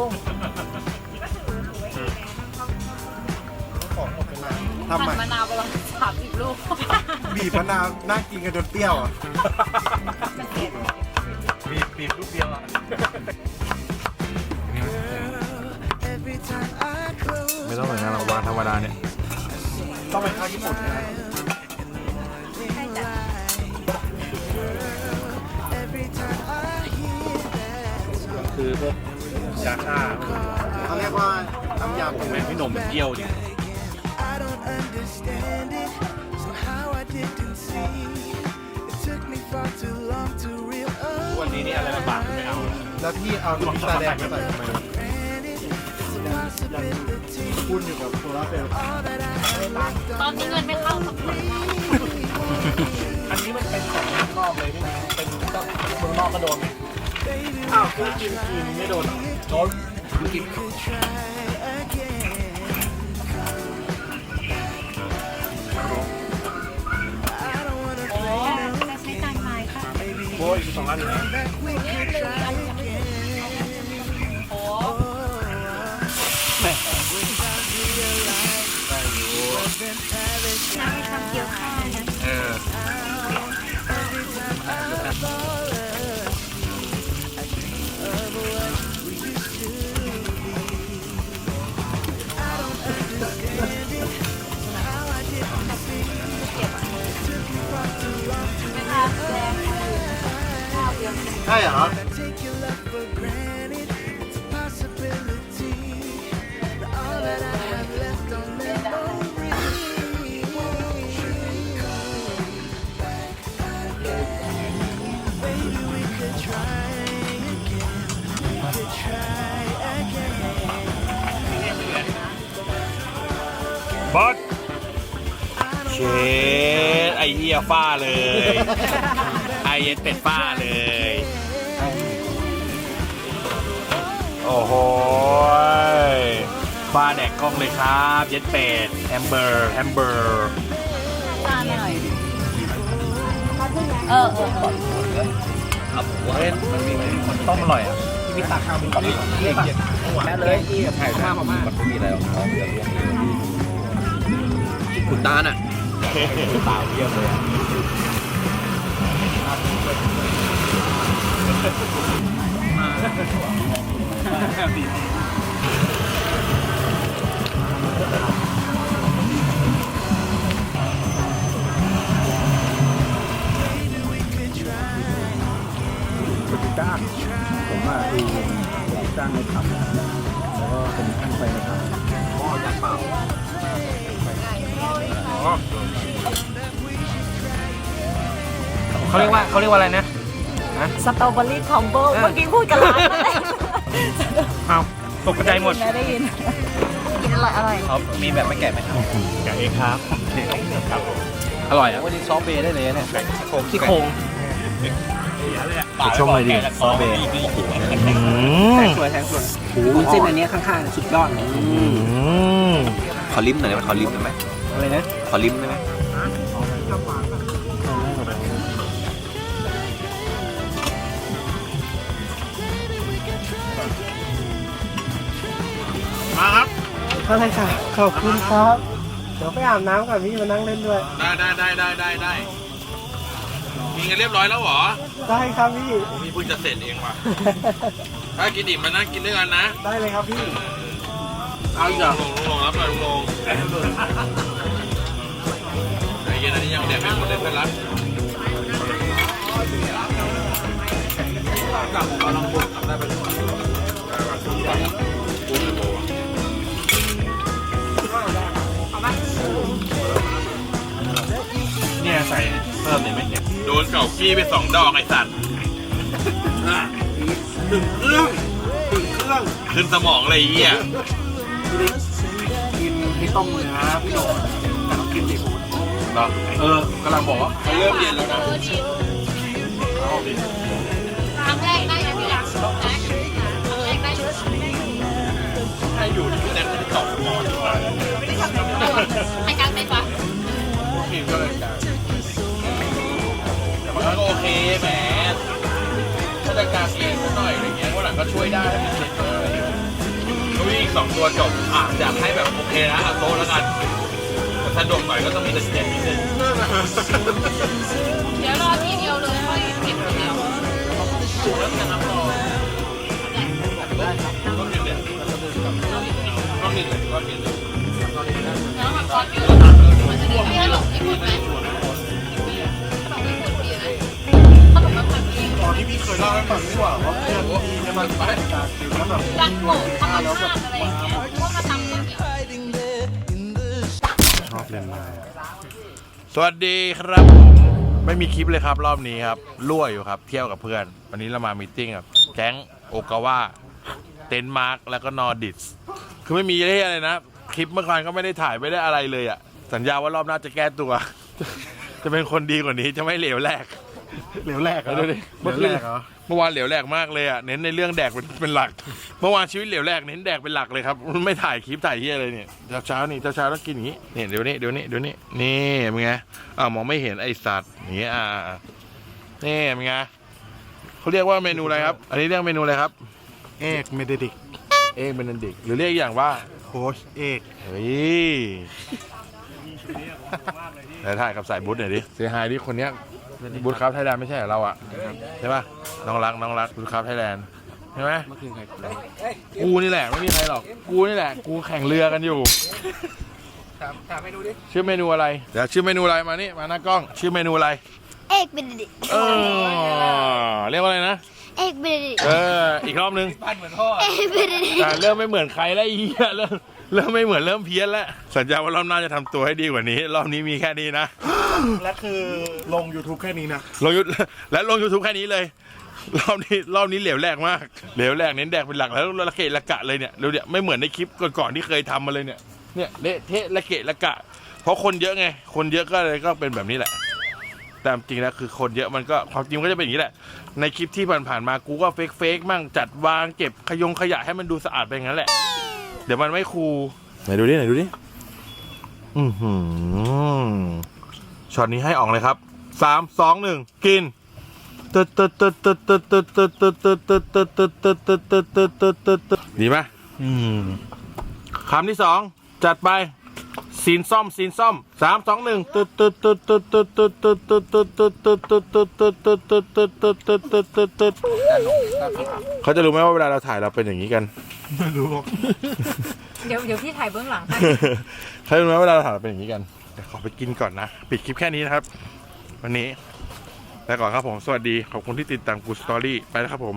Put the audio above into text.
กุ้งของหมดเวลาหั่ทำใหม่นมะนาวไปลองสามสิบลูกบีบมะนาวน่ากินกันจนเปรี้ยวอะบีบบีบลูกเดียวอะไม่ต้องเหมือนงานหรอกวางธรรมดาเนี่ยต้องเป็นข้าวญี่ปุ่นนะคือพวก ยาฆ่าเขาเรียกว่าน้ำยำแม่งพี่หนุ่มเยี่ยวดิ I don't understand it. Somehow I didn't see. It took me far too long to วันนี้นี่อะไรลำบากไม่เอาแล้วแล้วพี่เอาน้ำพริกตาแดงมาใส่ทำไม realize พูดอยู่กับโซลาร์เซลล์ตอนนี้เงินไม่เข้าสักคนอันนี้มันเป็นของเมืองนอกเลยนี่เป็นก็เมืองนอกก็โดนไหมอ้าวคือกินกินไม่โดนเหรอ โนกินโอ้จะใช้ตังค์ไม้ค่ะโอ้ยสองอันเลย try again. We could try again. บอสเชดไอเหี้ยฟ้าเลย ไอเย็นเป็ดฟ้าเลย โอ้โหยฟ้าแดกกล้องเลยครับ เย็ดเป็ดแฮมเบอร์แฮมเบอร์ตาหน่อยเออเออเออเฮ้ยมันมีมันต้มอร่อยอะที่พี่ตักข้าวมีกับเย็นเย็นแค่เลยที่กับไข่ข้าวมามันมีอะไรหรอกของเดี๋ยวลวกเลยคุณตาน่ะตาเยี่ยมเลย คือจ้างในผับแล้วก็เป็นช่างไฟในผับเขาเรียกว่าเขาเรียกว่าอะไรนะสตรอเบอรี่คอมโบเมื่อกี้พูดกับร้านนั่นแหละเอาตกใจหมดได้ยินกินอร่อยอร่อยเขามีแบบไม่แกะไหมครับแกะเองครับครับอร่อยอะวันนี้ซอฟเบย์ได้เลยเนี่ยโครงซี่โครง ชมเลยดิซอฟเบย์แทงสวยแทงสวยวุ้นเส้นอันนี้ข้างๆสุดยอดเลยขอลิ้มหน่อยได้ไหมขอลิ้มได้ไหมอะไรนะขอลิ้มได้ไหมมาครับอะไรค่ะขอบคุณครับ เดี๋ยวไปอาบน้ำก่อนพี่มานั่งเล่นด้วย ได้ได้ได้ได้ได้ได้ กินกันเรียบร้อยแล้วเหรอได้ครับพี่พี่เพิ่งจะเสร็จเองว่ะ ถ้ากินอิ่มมานั่งกินด้วยกันนะ ได้เลยครับพี่เอาอีกเหรอ ลงลงรับหน่อยลงใจเย็นอันนี้ยังแดกไม่หมดเลยเพื่อนรักกลับมาลองพูดได้ไปพูดเลยโบอะเนี่ยใส่เพิ่มเลยไหมเนี่ยโดนเก่ากี้ไปสองดอกไอ้สัตว์ถึงเครื่องถึงเครื่องขึ้นสมองเลยไอ้เหี้ยกินพี่ต้มเนื้อพี่โดดแต่ต้องกินซีฟู้ดเหรอเออกำลังบอกว่าเขาเริ่มเย็นแล้วนะค มันก็โอเคแหมถ้าจะการเองสักหน่อยอะไรเงี้ยวันหลังก็ช่วยได้ถ้ามีเช็คอะไรอย่างเงี้ยสองตัวจบอะอยากให้แบบโอเคนะเอาโต๊ะแล้วกันแต่สะดวกหน่อยก็ต้องมีแต่เจ็ดนิดนึงเดี๋ยวรอที่เดียวเลยค่อยเก็บคนเดียวถูกแล้วจะ ยเล่าให้ฟังดีกว่าว่าเพื่อนพี่เนี่ยมันไปแล้วแบบรักหมูธรรมชาติอะไรอย่างเงี้ยพวกมาทำเงี้ยชอบเล่นม้สวัสดีครับผมไม่มีคลิปเลยครับรอบนี้ครับรั่วอยู่ครับ เที่ยวกับเพื่อน วันนี้เรามามีติ้งกับแก๊งโอกาวาเต็นมาร์กแล้วก็นอร์ดิสคือไม่มีอะไรเลยนะ คลิปเมื่อครั้งก็ไม่ได้ถ่ายไม่ได้อะไรเลยอะสัญญาว่ารอบหน้าจะแก้ตัว จะเป็นคนดีกว่านี้จะไม่เหลวแหลก เหลวแรกเหรอดูดิเหลวแรกเหรอเมื่อวานเหลวแหลกมากเลยอะ เน้นในเรื่องแดกเป็นเป็นหลัก เมื่อวานชีวิตเหลวแหลกเน้นแดกเป็นหลักเลยครับ ไม่ถ่ายคลิปถ่ายเฮียอะไรเนี่ยเช้าเช้าๆนี่เช้าเช้าๆต้องกินอย่างนี้นี่เดี๋ยวนี้เดี๋ยวนี้เดี๋ยวนี้นี่เป็นไงอ่ามองไม่เห็นไอสัตว์อย่างเงี้ยอ่าอ่านี่เป็นไงเขาเรียกว่าเมนูอะไรครับ อันนี้เรียกเมนูอะไรครับ เอกเมเดดิกเอ็กเบนดิกหรือเรียกอีกอย่างว่า โค้ชเอกเฮ้ยไหนถ่ายกับสายบุ๊ทหน่อยดิ เสียหายดิคนเนี้ย บุ๊ทครับไทยแลนด์ไม่ใช่เหรอเราอะใช่ป่ะน้องรักน้องรักบุ๊ทครับไทยแลนด์ใช่ไหมเมื่อคืนใครกูนี่แหละไม่มีใครหรอกกูนี่แหละ กูแข่งเรือกันอยู่ ถามถามเมนูดิชื่อเมนูอะไรเดี๋ยวชื่อเมนูอะไรมานี่มาหน้ากล้อง ชื่อเมนูอะไร เอกเป็นดิเออเรียกว่าอะไรนะเอกเป็นดิเอออีกรอบนึงปั้นเหมือนพ่อเอกเป็นดิแต่เริ่มไม่เหมือนใครแล้วไอเหียเริ่มเริ่มไม่เหมือนเริ่มเพี้ยนแล้ว สัญญาว่ารอบหน้าจะทำตัวให้ดีกว่านี้ รอบนี้มีแค่นี้นะ และคือลง YouTube แค่นี้นะ ลงยุทและลง YouTube แค่นี้เลย รอบนี้รอบนี้เหลวแรกมาก เหลวแรกเน้นแดกเป็นหลักแล้วละเกะละกะเลยเนี่ยเดี๋ยวเนี่ยไม่เหมือนในคลิปก่อนๆที่เคยทำมาเลยเนี่ย เนี่ยเละเทะละเกะละกะ เพราะคนเยอะไง คนเยอะก็เลยก็เป็นแบบนี้แหละ แต่จริงแล้วคือคนเยอะมันก็ความจริงมันก็จะเป็นอย่างนี้แหละ ในคลิปที่ผ่านๆมากูก็เฟกเฟกๆมั่งจัดวางเก็บขยงขยะให้มันดูสะอาดไปอย่างนั้นแหละ เดี๋ยวมันไม่คูลไหนดูดิไหนดูดิ อือหือ ช็อตนี้ให้ออกเลยครับสามสองหนึ่งกินดีไหมคำที่สองจัดไปสีนซ่อมสีนซ่อมสามสองหนึ่งเขาจะรู้ไหมว่าเวลาเราถ่ายเราเป็นอย่างนี้กันไม่รู้เดี๋ยวเดี๋ยวพี่ถ่ายเบื้องหลังเขาจะรู้ไหมเวลาเราถ่ายเราเป็นอย่างนี้กัน ดี๋ยวขอไปกินก่อนนะ ปิดคลิปแค่นี้นะครับ วันนี้ไปก่อนครับผม สวัสดี ขอบคุณที่ติดตามกูสตอรี่ไปแล้วครับผม